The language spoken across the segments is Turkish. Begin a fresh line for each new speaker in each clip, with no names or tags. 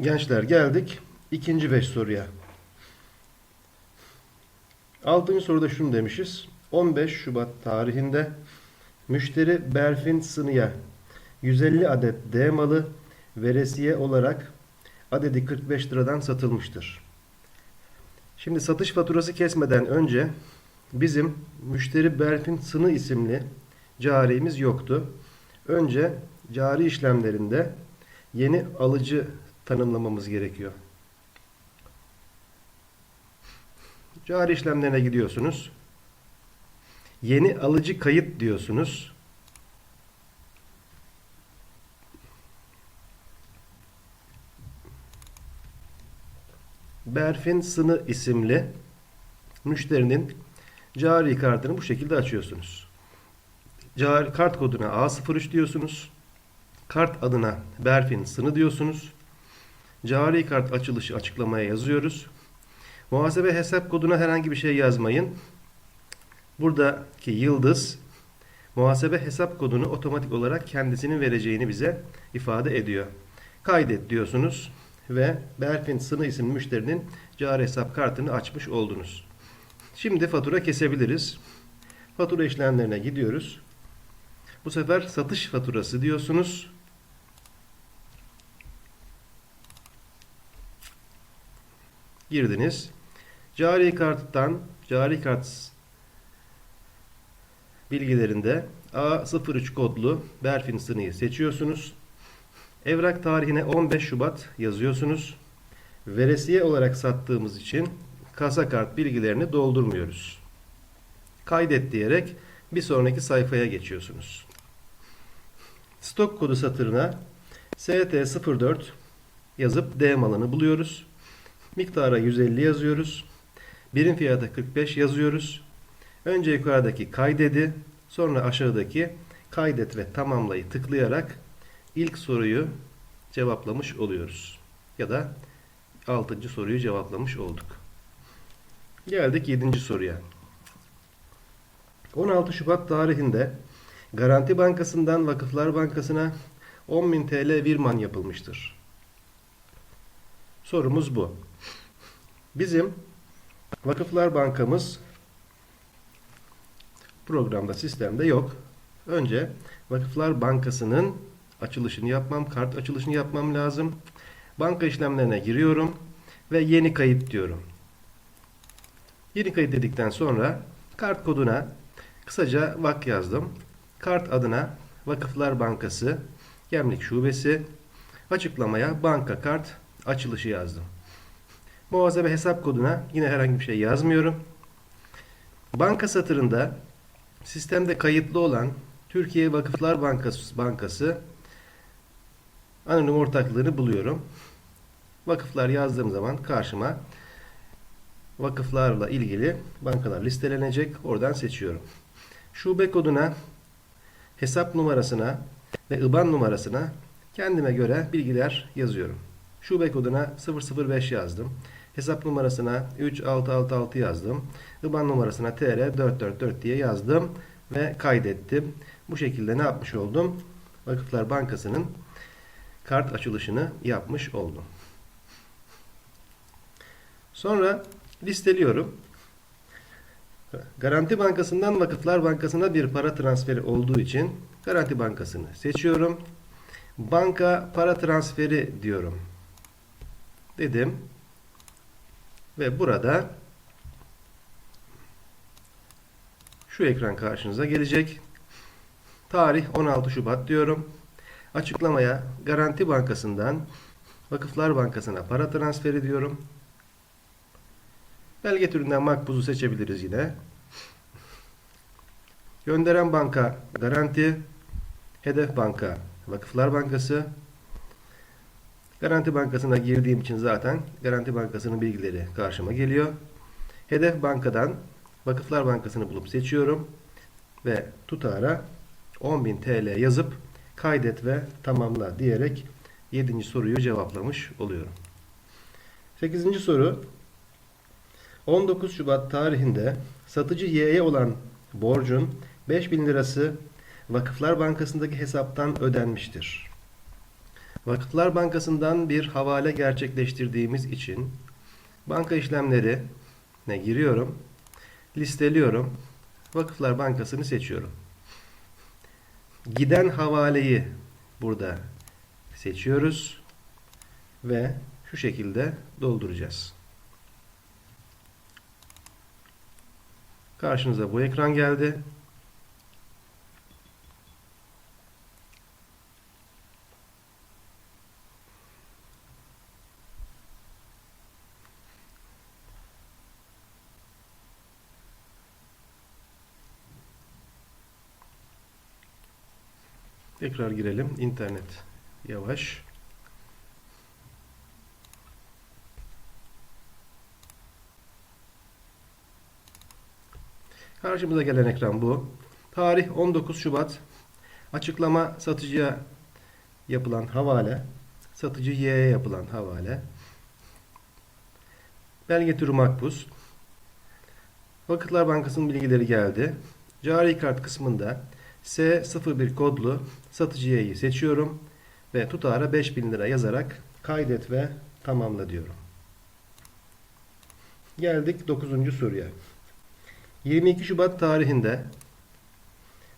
Gençler geldik ikinci beş soruya. Altıncı soruda şunu demişiz. 15 Şubat tarihinde müşteri Berfin Sını'ya 150 adet D malı veresiye olarak adedi 45 liradan satılmıştır. Şimdi satış faturası kesmeden önce bizim müşteri Berfin Sını isimli carimiz yoktu. Önce cari işlemlerinde yeni alıcı tanımlamamız gerekiyor. Cari işlemlerine gidiyorsunuz. Yeni alıcı kayıt diyorsunuz. Berfin Sını isimli müşterinin cari kartını bu şekilde açıyorsunuz. Cari, kart koduna A03 diyorsunuz. Kart adına Berfin Sını diyorsunuz. Cari kart açılışı açıklamaya yazıyoruz. Muhasebe hesap koduna herhangi bir şey yazmayın. Buradaki yıldız muhasebe hesap kodunu otomatik olarak kendisinin vereceğini bize ifade ediyor. Kaydet diyorsunuz ve Berfin Sını isimli müşterinin cari hesap kartını açmış oldunuz. Şimdi fatura kesebiliriz. Fatura işlemlerine gidiyoruz. Bu sefer satış faturası diyorsunuz. Girdiniz. Cari karttan cari kart bilgilerinde A03 kodlu Berfin sınıyı seçiyorsunuz. Evrak tarihine 15 Şubat yazıyorsunuz. Veresiye olarak sattığımız için kasa kart bilgilerini doldurmuyoruz. Kaydet diyerek bir sonraki sayfaya geçiyorsunuz. Stok kodu satırına ST04 yazıp D malını buluyoruz. Miktara 150 yazıyoruz. Birim fiyata 45 yazıyoruz. Önce yukarıdaki kaydedi, sonra aşağıdaki kaydet ve tamamlayı tıklayarak ilk soruyu cevaplamış oluyoruz. Ya da 6. soruyu cevaplamış olduk. Geldik 7. soruya. 16 Şubat tarihinde Garanti Bankası'ndan Vakıflar Bankası'na 10.000 TL virman yapılmıştır. Sorumuz bu. Bizim Vakıflar Bankamız programda, sistemde yok. Önce Vakıflar Bankası'nın açılışını yapmam, kart açılışını yapmam lazım. Banka işlemlerine giriyorum ve yeni kayıt diyorum. Yeni kayıt dedikten sonra kart koduna kısaca VAK yazdım. Kart adına Vakıflar Bankası Gemlik Şubesi açıklamaya banka kart açılışı yazdım. Muhasebe hesap koduna yine herhangi bir şey yazmıyorum. Banka satırında sistemde kayıtlı olan Türkiye Vakıflar Bankası, Bankası anonim ortaklığını buluyorum. Vakıflar yazdığım zaman karşıma vakıflarla ilgili bankalar listelenecek. Oradan seçiyorum. Şube koduna, hesap numarasına ve IBAN numarasına kendime göre bilgiler yazıyorum. Şube koduna 005 yazdım. Hesap numarasına 3666 yazdım. IBAN numarasına TR 444 diye yazdım ve kaydettim. Bu şekilde ne yapmış oldum? Vakıflar Bankası'nın kart açılışını yapmış oldum. Sonra listeliyorum. Garanti Bankası'ndan Vakıflar Bankası'na bir para transferi olduğu için Garanti Bankası'nı seçiyorum. Banka para transferi diyorum. Dedim. Ve burada şu ekran karşınıza gelecek. Tarih 16 Şubat diyorum. Açıklamaya Garanti Bankası'ndan Vakıflar Bankası'na para transferi diyorum. Belge türünden makbuzu seçebiliriz yine. Gönderen banka Garanti, Hedef Banka Vakıflar Bankası. Garanti Bankası'na girdiğim için zaten Garanti Bankası'nın bilgileri karşıma geliyor. Hedef Banka'dan Vakıflar Bankası'nı bulup seçiyorum. Ve tutara 10.000 TL yazıp kaydet ve tamamla diyerek 7. soruyu cevaplamış oluyorum. 8. soru 19 Şubat tarihinde satıcı Y'ye olan borcun 5000 lirası Vakıflar Bankası'ndaki hesaptan ödenmiştir. Vakıflar Bankası'ndan bir havale gerçekleştirdiğimiz için banka işlemleri ne giriyorum. Listeliyorum. Vakıflar Bankası'nı seçiyorum. Giden havaleyi burada seçiyoruz ve şu şekilde dolduracağız. Karşınıza bu ekran geldi. Tekrar girelim. İnternet yavaş. Karşımıza gelen ekran bu. Tarih 19 Şubat. Açıklama satıcıya yapılan havale. Satıcı Y'ye yapılan havale. Belge türü makbuz. Vakıflar Bankası'nın bilgileri geldi. Cari kart kısmında S01 kodlu satıcı Y'yi seçiyorum ve tutara 5000 lira yazarak kaydet ve tamamla diyorum. Geldik 9. soruya. 22 Şubat tarihinde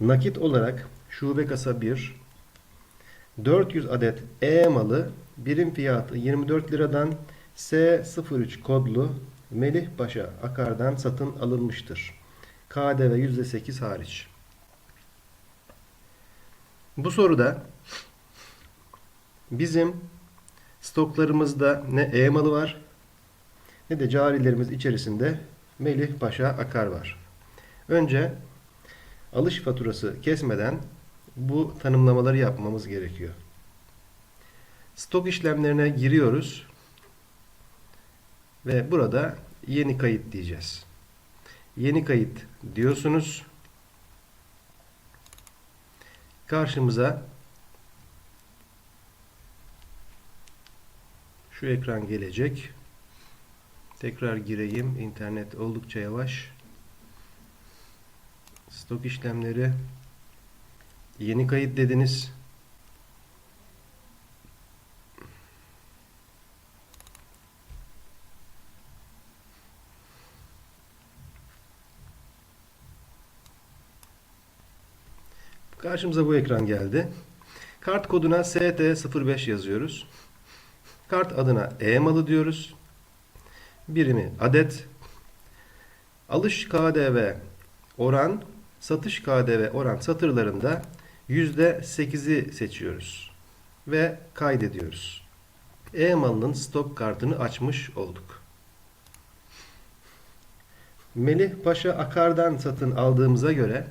nakit olarak şube kasa 1 400 adet E malı birim fiyatı 24 liradan S03 kodlu Melih Paşa Akar'dan satın alınmıştır. KDV %8 hariç. Bu soruda bizim stoklarımızda ne E malı var ne de carilerimiz içerisinde Melih Paşa Akar var. Önce alış faturası kesmeden bu tanımlamaları yapmamız gerekiyor. Stok işlemlerine giriyoruz ve burada yeni kayıt diyeceğiz. Yeni kayıt diyorsunuz. Karşımıza şu ekran gelecek. Tekrar gireyim. İnternet oldukça yavaş. Stok işlemleri. Yeni kayıt dediniz. Karşımıza bu ekran geldi. Kart koduna ST05 yazıyoruz. Kart adına E malı diyoruz. Birimi adet. Alış KDV oran, satış KDV oran satırlarında %8'i seçiyoruz. Ve kaydediyoruz. E malının stok kartını açmış olduk. Melih Paşa Akar'dan satın aldığımıza göre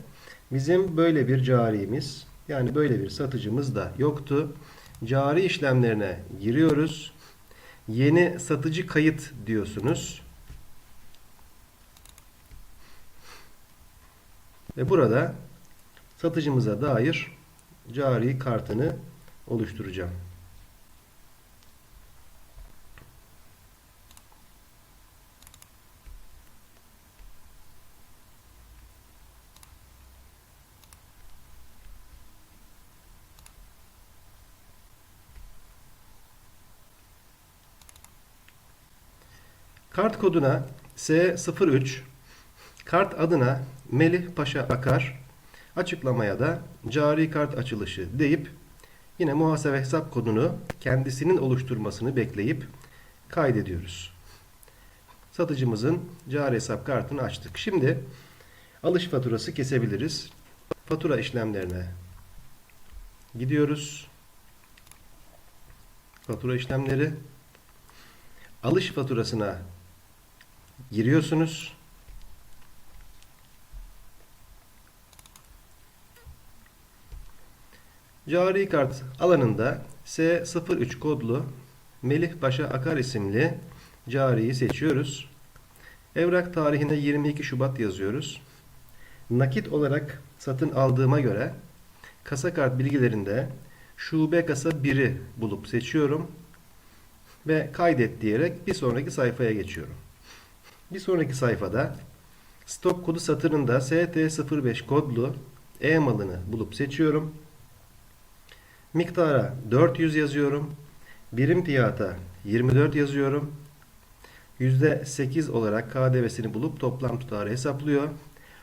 Bizim böyle bir carimiz yani böyle bir satıcımız da yoktu. Cari işlemlerine giriyoruz. Yeni satıcı kayıt diyorsunuz. Ve burada satıcımıza dair cari kartını oluşturacağım. Kart koduna S03, kart adına Melih Paşa Akar, açıklamaya da cari kart açılışı deyip yine muhasebe hesap kodunu kendisinin oluşturmasını bekleyip kaydediyoruz. Satıcımızın cari hesap kartını açtık. Şimdi alış faturası kesebiliriz. Fatura işlemlerine gidiyoruz. Fatura işlemleri alış faturasına giriyorsunuz. Cari kart alanında S03 kodlu Melih Paşa Akar isimli cariyi seçiyoruz. Evrak tarihinde 22 Şubat yazıyoruz. Nakit olarak satın aldığıma göre kasa kart bilgilerinde şube kasa 1'i bulup seçiyorum ve kaydet diyerek bir sonraki sayfaya geçiyorum. Bir sonraki sayfada stok kodu satırında ST05 kodlu E malını bulup seçiyorum. Miktara 400 yazıyorum. Birim fiyata 24 yazıyorum. %8 olarak KDV'sini bulup toplam tutarı hesaplıyor.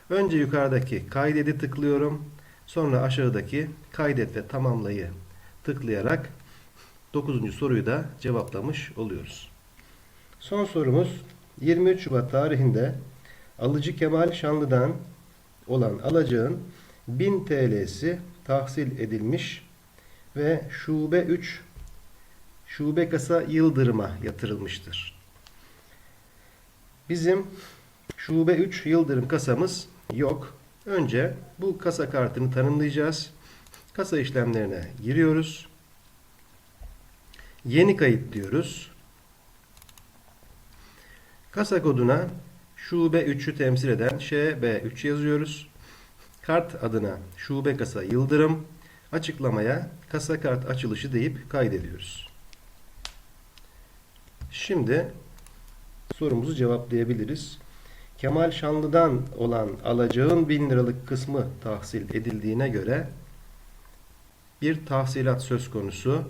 Önce yukarıdaki kaydedi tıklıyorum. Sonra aşağıdaki kaydet ve tamamlayı tıklayarak 9. soruyu da cevaplamış oluyoruz. Son sorumuz 23 Şubat tarihinde alıcı Kemal Şanlı'dan olan alacağın 1000 TL'si tahsil edilmiş ve şube 3 şube kasa Yıldırım'a yatırılmıştır. Bizim şube 3 Yıldırım kasamız yok. Önce bu kasa kartını tanımlayacağız. Kasa işlemlerine giriyoruz. Yeni kayıt diyoruz. Kasa koduna şube 3'ü temsil eden ŞB3 yazıyoruz. Kart adına şube kasa Yıldırım, açıklamaya kasa kart açılışı deyip kaydediyoruz. Şimdi sorumuzu cevaplayabiliriz. Kemal Şanlı'dan olan alacağın 1000 liralık kısmı tahsil edildiğine göre bir tahsilat söz konusu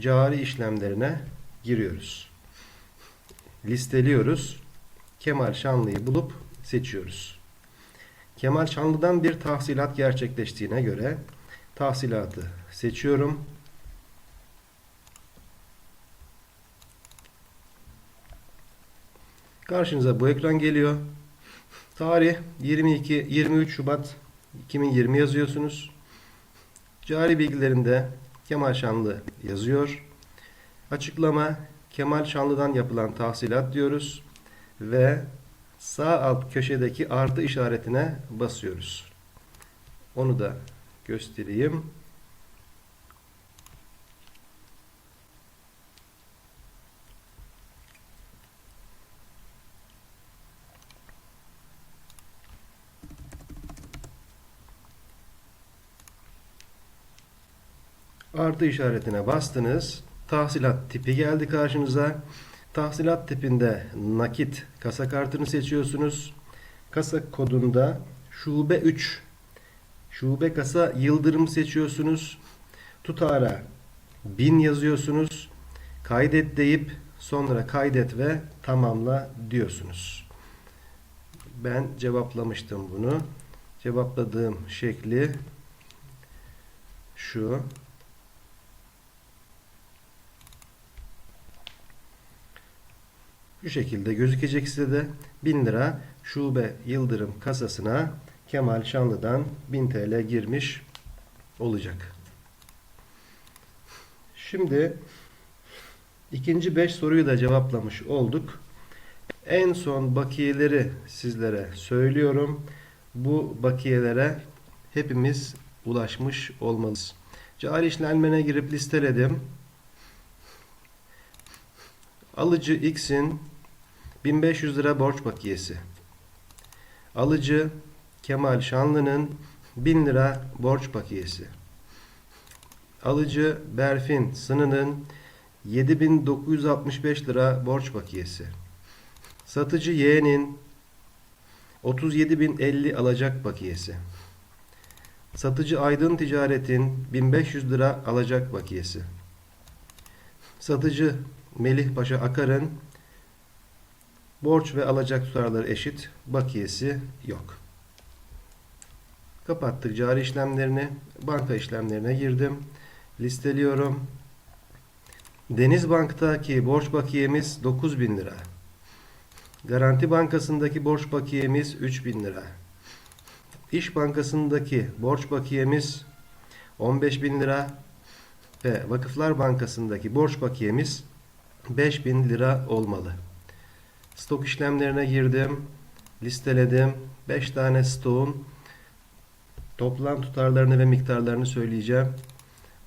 cari işlemlerine giriyoruz. Listeliyoruz. Kemal Şanlı'yı bulup seçiyoruz. Kemal Şanlı'dan bir tahsilat gerçekleştiğine göre tahsilatı seçiyorum. Karşınıza bu ekran geliyor. Tarih 22 23 Şubat 2020 yazıyorsunuz. Cari bilgilerinde Kemal Şanlı yazıyor. Açıklama Kemal Şanlı'dan yapılan tahsilat diyoruz ve sağ alt köşedeki artı işaretine basıyoruz. Onu da göstereyim. Artı işaretine bastınız. Tahsilat tipi geldi karşınıza. Tahsilat tipinde nakit kasa kartını seçiyorsunuz. Kasa kodunda şube 3 şube kasa yıldırım seçiyorsunuz. Tutara 1000 yazıyorsunuz. Kaydet deyip sonra kaydet ve tamamla diyorsunuz. Ben cevaplamıştım bunu. Cevapladığım şekli şu. Şu şekilde gözükecek size de 1000 lira şube yıldırım kasasına Kemal Şanlı'dan 1000 TL girmiş olacak. Şimdi ikinci 5 soruyu da cevaplamış olduk. En son bakiyeleri sizlere söylüyorum. Bu bakiyelere hepimiz ulaşmış olmalıyız. Cari işlemlerine girip listeledim. Alıcı X'in 1500 lira borç bakiyesi. Alıcı Kemal Şanlı'nın 1000 lira borç bakiyesi. Alıcı Berfin Sını'nın 7965 lira borç bakiyesi. Satıcı Y'nin 37050 alacak bakiyesi. Satıcı Aydın Ticaret'in 1500 lira alacak bakiyesi. Satıcı Melih Paşa Akar'ın borç ve alacak tutarları eşit, bakiyesi yok. Kapattık cari işlemlerini, banka işlemlerine girdim. Listeliyorum. Deniz Bank'taki borç bakiyemiz 9000 lira. Garanti Bankası'ndaki borç bakiyemiz 3000 lira. İş Bankası'ndaki borç bakiyemiz 15000 lira ve Vakıflar Bankası'ndaki borç bakiyemiz 5000 lira olmalı. Stok işlemlerine girdim. Listeledim. 5 tane stoğun toplam tutarlarını ve miktarlarını söyleyeceğim.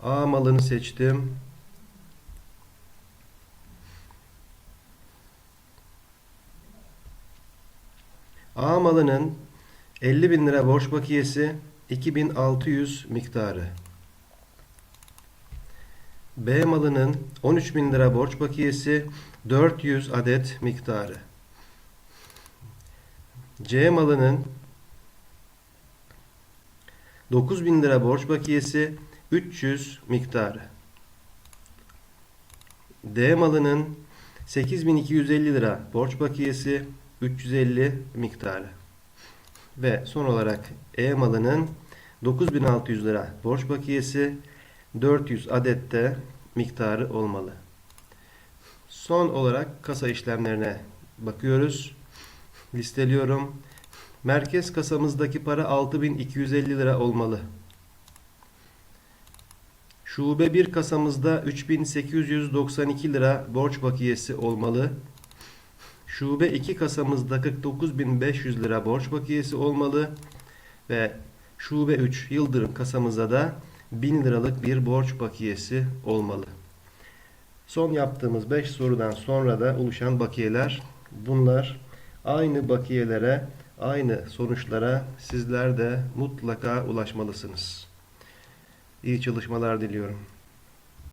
A malını seçtim. A malının 50 bin lira borç bakiyesi 2600 miktarı. B malının 13 bin lira borç bakiyesi 400 adet miktarı. C malının 9 bin lira borç bakiyesi 300 miktarı. D malının 8250 lira borç bakiyesi 350 miktarı. Ve son olarak E malının 9600 lira borç bakiyesi 400 adette miktarı olmalı. Son olarak kasa işlemlerine bakıyoruz. Listeliyorum. Merkez kasamızdaki para 6250 lira olmalı. Şube 1 kasamızda 3892 lira borç bakiyesi olmalı. Şube 2 kasamızda 49500 lira borç bakiyesi olmalı. Ve şube 3 Yıldırım kasamızda da 1000 liralık bir borç bakiyesi olmalı. Son yaptığımız 5 sorudan sonra da oluşan bakiyeler bunlar. Aynı bakiyelere, aynı sonuçlara sizler de mutlaka ulaşmalısınız. İyi çalışmalar diliyorum.